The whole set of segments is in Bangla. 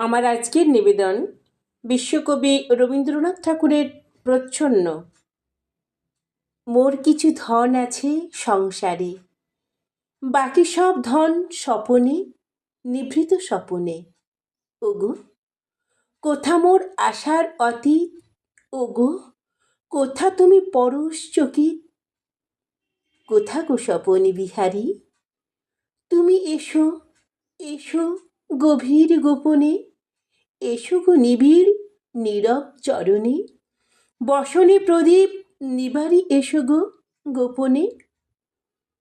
আমার আজকের নিবেদন বিশ্বকবি রবীন্দ্রনাথ ঠাকুরের প্রচ্ছন্ন। মোর কিছু ধন আছে সংসারে, বাকি সব ধন স্বপনে, নিভৃত স্বপনে। ওগো, কোথা মোর আশার অতীত? ওগো, কোথা তুমি পরশ চকিত? কোথা গো স্বপনে বিহারী? তুমি এসো এসো গভীর গোপনে। এসো গো নিবিড়, নীরব চরণে। বসনে প্রদীপ, নিবারি এসো গো গোপনে।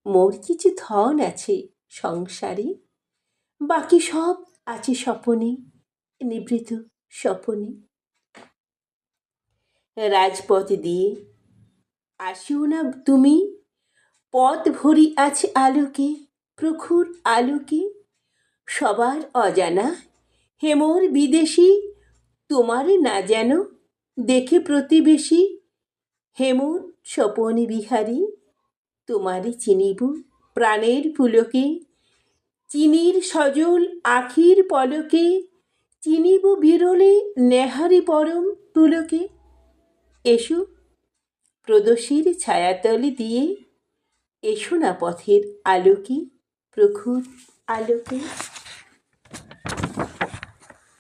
মোর কিছু ধন আছে সংসারে, বাকি সব আছে স্বপনে নিভৃত স্বপনে। রাজপথ দিয়ে আসিও না তুমি, পথ ভরি আছে আলোকে, প্রখুর আলোকে, সবার অজানা হেমর বিদেশি, তোমারে না যেন দেখে প্রতিবেশী। হেমর স্বপনে বিহারী, তোমারে চিনিব প্রাণের পুলকে। চিনির সজল আখির পলকে, চিনিব বিরলে নেহারি পরম পুলকে। এসো প্রদোষীর ছায়াতলে দিয়ে, এসো না পথের আলোকে, প্রখুর আলোকে।